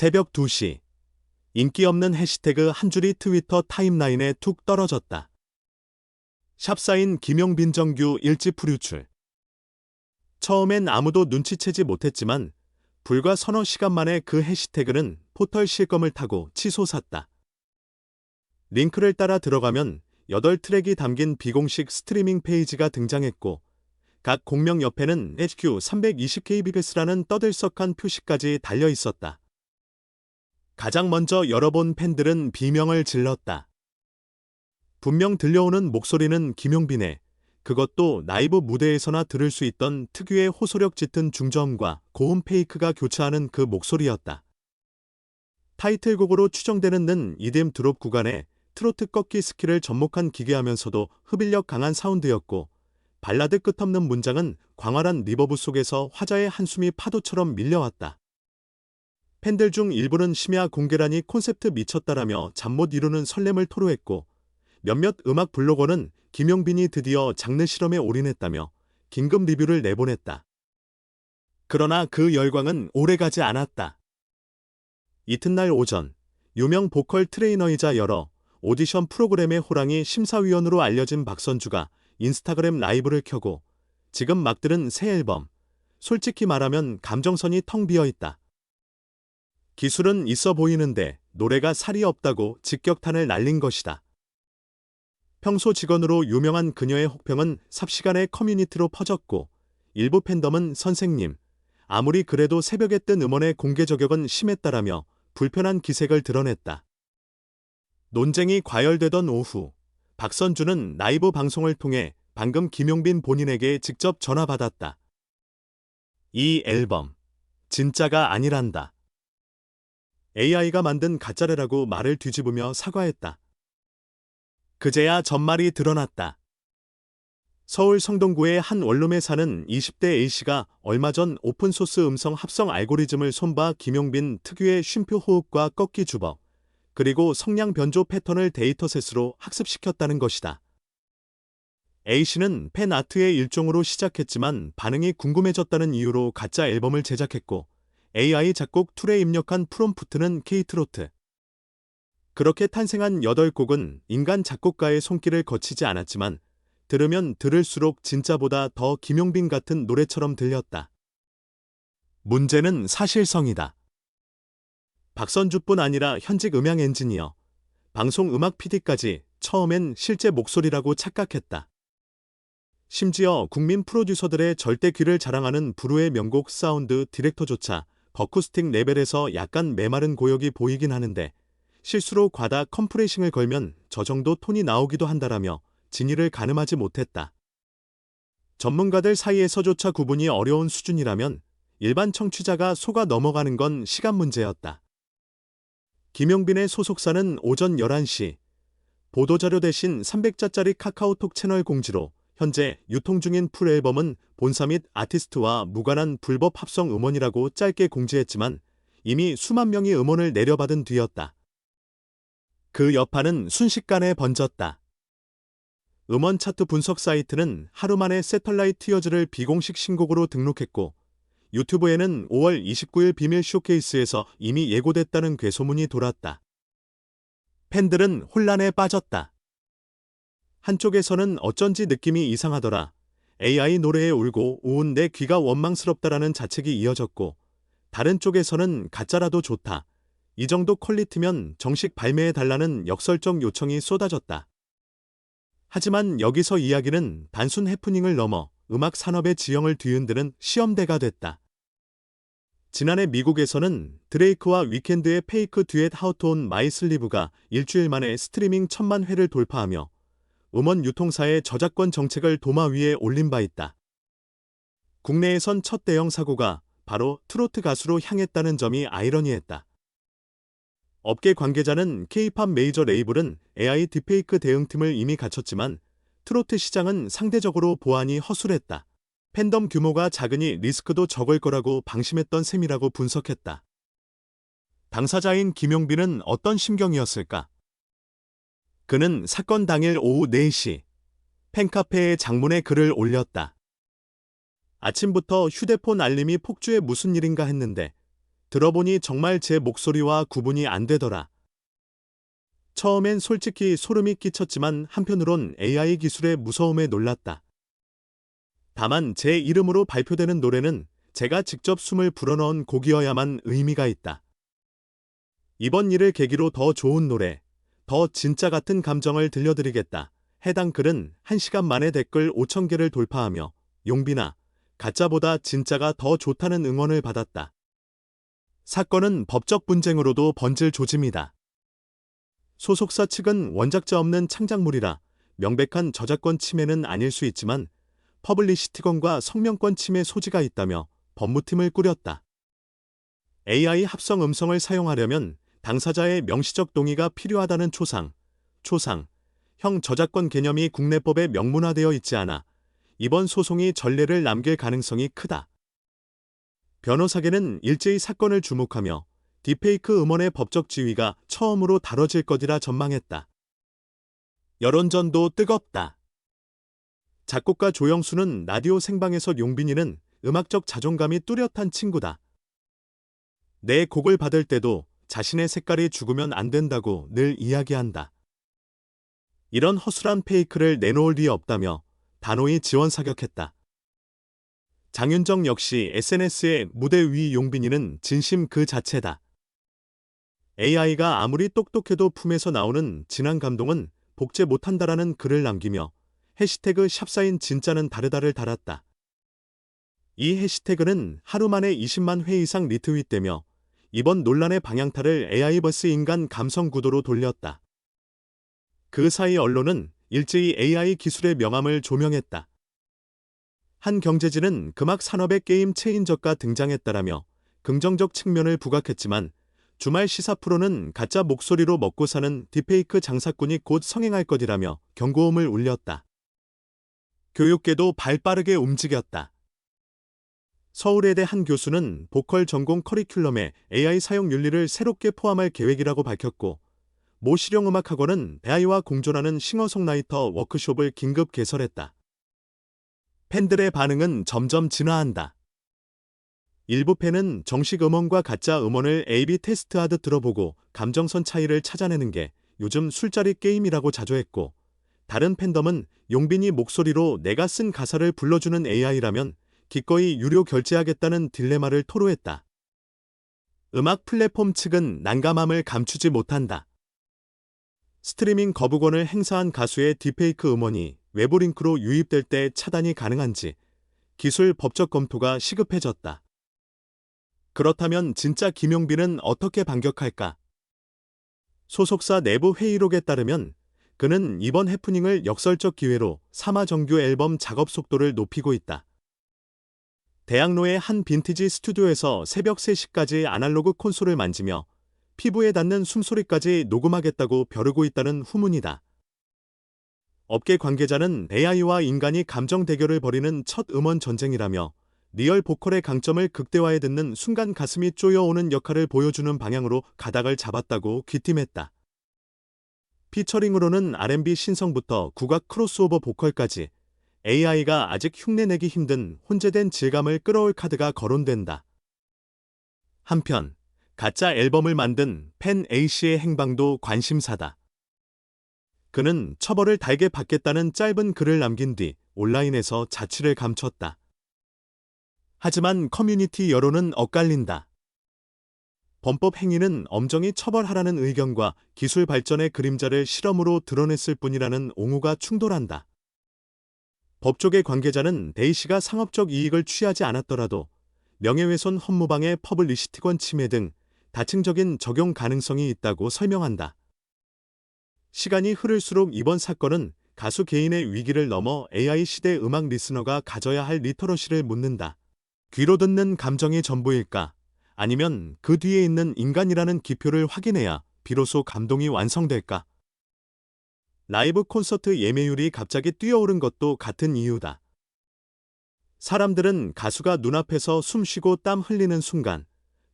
새벽 2시. 인기 없는 해시태그 한 줄이 트위터 타임라인에 툭 떨어졌다. 샵사인 김용빈 정규 일집 프류출. 처음엔 아무도 눈치채지 못했지만 불과 서너 시간 만에 그 해시태그는 포털 실검을 타고 치솟았다. 링크를 따라 들어가면 8트랙이 담긴 비공식 스트리밍 페이지가 등장했고 각 공명 옆에는 HQ 320kbps라는 떠들썩한 표시까지 달려 있었다. 가장 먼저 열어본 팬들은 비명을 질렀다. 분명 들려오는 목소리는 김용빈의 그것도 라이브 무대에서나 들을 수 있던 특유의 호소력 짙은 중저음과 고음 페이크가 교차하는 그 목소리였다. 타이틀곡으로 추정되는 는 이듬 드롭 구간에 트로트 꺾기 스킬을 접목한 기계하면서도 흡입력 강한 사운드였고 발라드 끝없는 문장은 광활한 리버브 속에서 화자의 한숨이 파도처럼 밀려왔다. 팬들 중 일부는 심야 공개란이 콘셉트 미쳤다라며 잠 못 이루는 설렘을 토로했고 몇몇 음악 블로거는 김용빈이 드디어 장르 실험에 올인했다며 긴급 리뷰를 내보냈다. 그러나 그 열광은 오래가지 않았다. 이튿날 오전, 유명 보컬 트레이너이자 여러 오디션 프로그램의 호랑이 심사위원으로 알려진 박선주가 인스타그램 라이브를 켜고 지금 막 들은 새 앨범, 솔직히 말하면 감정선이 텅 비어 있다. 기술은 있어 보이는데 노래가 살이 없다고 직격탄을 날린 것이다. 평소 직원으로 유명한 그녀의 혹평은 삽시간에 커뮤니티로 퍼졌고 일부 팬덤은 선생님, 아무리 그래도 새벽에 뜬 음원의 공개 저격은 심했다라며 불편한 기색을 드러냈다. 논쟁이 과열되던 오후, 박선주는 라이브 방송을 통해 방금 김용빈 본인에게 직접 전화받았다. 이 앨범, 진짜가 아니란다. AI가 만든 가짜래라고 말을 뒤집으며 사과했다. 그제야 전말이 드러났다. 서울 성동구의 한 원룸에 사는 20대 A씨가 얼마 전 오픈소스 음성 합성 알고리즘을 손봐 김용빈 특유의 쉼표 호흡과 꺾기 주법, 그리고 성량 변조 패턴을 데이터셋으로 학습시켰다는 것이다. A씨는 팬아트의 일종으로 시작했지만 반응이 궁금해졌다는 이유로 가짜 앨범을 제작했고 AI 작곡 툴에 입력한 프롬프트는 케이트로트. 그렇게 탄생한 8곡은 인간 작곡가의 손길을 거치지 않았지만 들으면 들을수록 진짜보다 더 김용빈 같은 노래처럼 들렸다. 문제는 사실성이다. 박선주뿐 아니라 현직 음향 엔지니어, 방송 음악 PD까지 처음엔 실제 목소리라고 착각했다. 심지어 국민 프로듀서들의 절대 귀를 자랑하는 브루의 명곡 사운드 디렉터조차 버쿠스틱 레벨에서 약간 메마른 고역이 보이긴 하는데 실수로 과다 컴프레싱을 걸면 저 정도 톤이 나오기도 한다라며 진위를 가늠하지 못했다. 전문가들 사이에서조차 구분이 어려운 수준이라면 일반 청취자가 속아 넘어가는 건 시간 문제였다. 김용빈의 소속사는 오전 11시 보도자료 대신 300자짜리 카카오톡 채널 공지로 현재 유통 중인 풀앨범은 본사 및 아티스트와 무관한 불법 합성 음원이라고 짧게 공지했지만 이미 수만 명이 음원을 내려받은 뒤였다. 그 여파는 순식간에 번졌다. 음원 차트 분석 사이트는 하루 만에 세털라이트 티어즈를 비공식 신곡으로 등록했고 유튜브에는 5월 29일 비밀 쇼케이스에서 이미 예고됐다는 괴소문이 돌았다. 팬들은 혼란에 빠졌다. 한쪽에서는 어쩐지 느낌이 이상하더라. AI 노래에 울고 우은 내 귀가 원망스럽다라는 자책이 이어졌고 다른 쪽에서는 가짜라도 좋다. 이 정도 퀄리티면 정식 발매해달라는 역설적 요청이 쏟아졌다. 하지만 여기서 이야기는 단순 해프닝을 넘어 음악 산업의 지형을 뒤흔드는 시험대가 됐다. 지난해 미국에서는 드레이크와 위켄드의 페이크 듀엣 하우트온 마이 슬리브가 일주일 만에 스트리밍 천만 회를 돌파하며 음원 유통사의 저작권 정책을 도마 위에 올린 바 있다. 국내에선 첫 대형 사고가 바로 트로트 가수로 향했다는 점이 아이러니했다. 업계 관계자는 K-팝 메이저 레이블은 AI 딥페이크 대응팀을 이미 갖췄지만 트로트 시장은 상대적으로 보안이 허술했다. 팬덤 규모가 작으니 리스크도 적을 거라고 방심했던 셈이라고 분석했다. 당사자인 김용빈은 어떤 심경이었을까? 그는 사건 당일 오후 4시 팬카페에 장문의 글을 올렸다. 아침부터 휴대폰 알림이 폭주해 무슨 일인가 했는데 들어보니 정말 제 목소리와 구분이 안 되더라. 처음엔 솔직히 소름이 끼쳤지만 한편으론 AI 기술의 무서움에 놀랐다. 다만 제 이름으로 발표되는 노래는 제가 직접 숨을 불어넣은 곡이어야만 의미가 있다. 이번 일을 계기로 더 좋은 노래, 더 진짜 같은 감정을 들려드리겠다. 해당 글은 1시간 만에 댓글 5,000개를 돌파하며 용비나 가짜보다 진짜가 더 좋다는 응원을 받았다. 사건은 법적 분쟁으로도 번질 조짐이다. 소속사 측은 원작자 없는 창작물이라 명백한 저작권 침해는 아닐 수 있지만 퍼블리시티건과 성명권 침해 소지가 있다며 법무팀을 꾸렸다. AI 합성 음성을 사용하려면 당사자의 명시적 동의가 필요하다는 초상, 초상, 형 저작권 개념이 국내법에 명문화되어 있지 않아 이번 소송이 전례를 남길 가능성이 크다. 변호사계는 일제히 사건을 주목하며 딥페이크 음원의 법적 지위가 처음으로 다뤄질 것이라 전망했다. 여론전도 뜨겁다. 작곡가 조영수는 라디오 생방에서 용빈이는 음악적 자존감이 뚜렷한 친구다. 내 곡을 받을 때도 자신의 색깔이 죽으면 안 된다고 늘 이야기한다. 이런 허술한 페이크를 내놓을 리 없다며 단호히 지원 사격했다. 장윤정 역시 SNS에 무대 위 용빈이는 진심 그 자체다. AI가 아무리 똑똑해도 품에서 나오는 진한 감동은 복제 못한다라는 글을 남기며 해시태그 샵사인 진짜는 다르다를 달았다. 이 해시태그는 하루 만에 20만 회 이상 리트윗되며 이번 논란의 방향타를 AI 버스 인간 감성 구도로 돌렸다. 그 사이 언론은 일제히 AI 기술의 명암을 조명했다. 한 경제지는 금악 산업의 게임 체인저가 등장했다라며 긍정적 측면을 부각했지만 주말 시사 프로는 가짜 목소리로 먹고 사는 딥페이크 장사꾼이 곧 성행할 것이라며 경고음을 울렸다. 교육계도 발빠르게 움직였다. 서울예대 한 교수는 보컬 전공 커리큘럼에 AI 사용 윤리를 새롭게 포함할 계획이라고 밝혔고 모 실용음악학원은 배아이와 공존하는 싱어송라이터 워크숍을 긴급 개설했다. 팬들의 반응은 점점 진화한다. 일부 팬은 정식 음원과 가짜 음원을 A-B 테스트하듯 들어보고 감정선 차이를 찾아내는 게 요즘 술자리 게임이라고 자조했고 다른 팬덤은 용빈이 목소리로 내가 쓴 가사를 불러주는 AI라면 기꺼이 유료 결제하겠다는 딜레마를 토로했다. 음악 플랫폼 측은 난감함을 감추지 못한다. 스트리밍 거부권을 행사한 가수의 딥페이크 음원이 외부 링크로 유입될 때 차단이 가능한지 기술 법적 검토가 시급해졌다. 그렇다면 진짜 김용빈은 어떻게 반격할까? 소속사 내부 회의록에 따르면 그는 이번 해프닝을 역설적 기회로 사마 정규 앨범 작업 속도를 높이고 있다. 대학로의 한 빈티지 스튜디오에서 새벽 3시까지 아날로그 콘솔을 만지며 피부에 닿는 숨소리까지 녹음하겠다고 벼르고 있다는 후문이다. 업계 관계자는 AI와 인간이 감정 대결을 벌이는 첫 음원 전쟁이라며 리얼 보컬의 강점을 극대화해 듣는 순간 가슴이 쪼여오는 역할을 보여주는 방향으로 가닥을 잡았다고 귀띔했다. 피처링으로는 R&B 신성부터 국악 크로스오버 보컬까지 AI가 아직 흉내내기 힘든 혼재된 질감을 끌어올 카드가 거론된다. 한편 가짜 앨범을 만든 팬 A씨의 행방도 관심사다. 그는 처벌을 달게 받겠다는 짧은 글을 남긴 뒤 온라인에서 자취를 감췄다. 하지만 커뮤니티 여론은 엇갈린다. 범법 행위는 엄정히 처벌하라는 의견과 기술 발전의 그림자를 실험으로 드러냈을 뿐이라는 옹호가 충돌한다. 법조계 관계자는 데이씨가 상업적 이익을 취하지 않았더라도 명예훼손 헌무방해 퍼블리시티권 침해 등 다층적인 적용 가능성이 있다고 설명한다. 시간이 흐를수록 이번 사건은 가수 개인의 위기를 넘어 AI 시대 음악 리스너가 가져야 할 리터러시를 묻는다. 귀로 듣는 감정이 전부일까? 아니면 그 뒤에 있는 인간이라는 기표를 확인해야 비로소 감동이 완성될까? 라이브 콘서트 예매율이 갑자기 뛰어오른 것도 같은 이유다. 사람들은 가수가 눈앞에서 숨 쉬고 땀 흘리는 순간,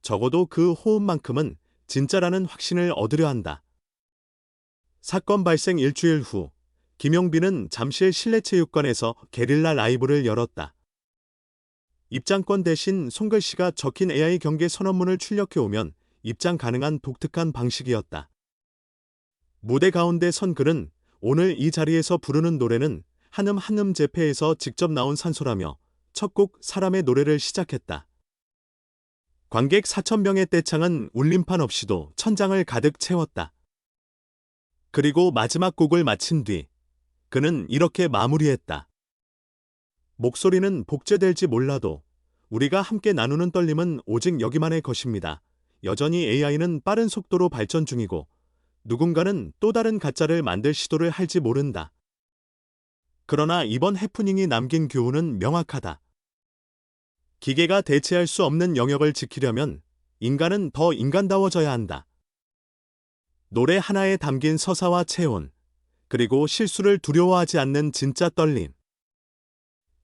적어도 그 호흡만큼은 진짜라는 확신을 얻으려 한다. 사건 발생 일주일 후, 김용빈은 잠실 실내체육관에서 게릴라 라이브를 열었다. 입장권 대신 손글씨가 적힌 AI 경계 선언문을 출력해 오면 입장 가능한 독특한 방식이었다. 무대 가운데 선 글은 오늘 이 자리에서 부르는 노래는 한음 한음 재패에서 직접 나온 산소라며 첫 곡 사람의 노래를 시작했다. 관객 4천명의 떼창은 울림판 없이도 천장을 가득 채웠다. 그리고 마지막 곡을 마친 뒤 그는 이렇게 마무리했다. 목소리는 복제될지 몰라도 우리가 함께 나누는 떨림은 오직 여기만의 것입니다. 여전히 AI는 빠른 속도로 발전 중이고 누군가는 또 다른 가짜를 만들 시도를 할지 모른다. 그러나 이번 해프닝이 남긴 교훈은 명확하다. 기계가 대체할 수 없는 영역을 지키려면 인간은 더 인간다워져야 한다. 노래 하나에 담긴 서사와 체온, 그리고 실수를 두려워하지 않는 진짜 떨림.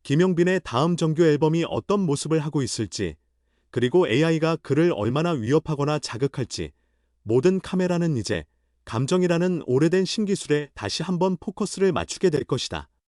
김용빈의 다음 정규 앨범이 어떤 모습을 하고 있을지, 그리고 AI가 그를 얼마나 위협하거나 자극할지, 모든 카메라는 이제 감정이라는 오래된 신기술에 다시 한번 포커스를 맞추게 될 것이다.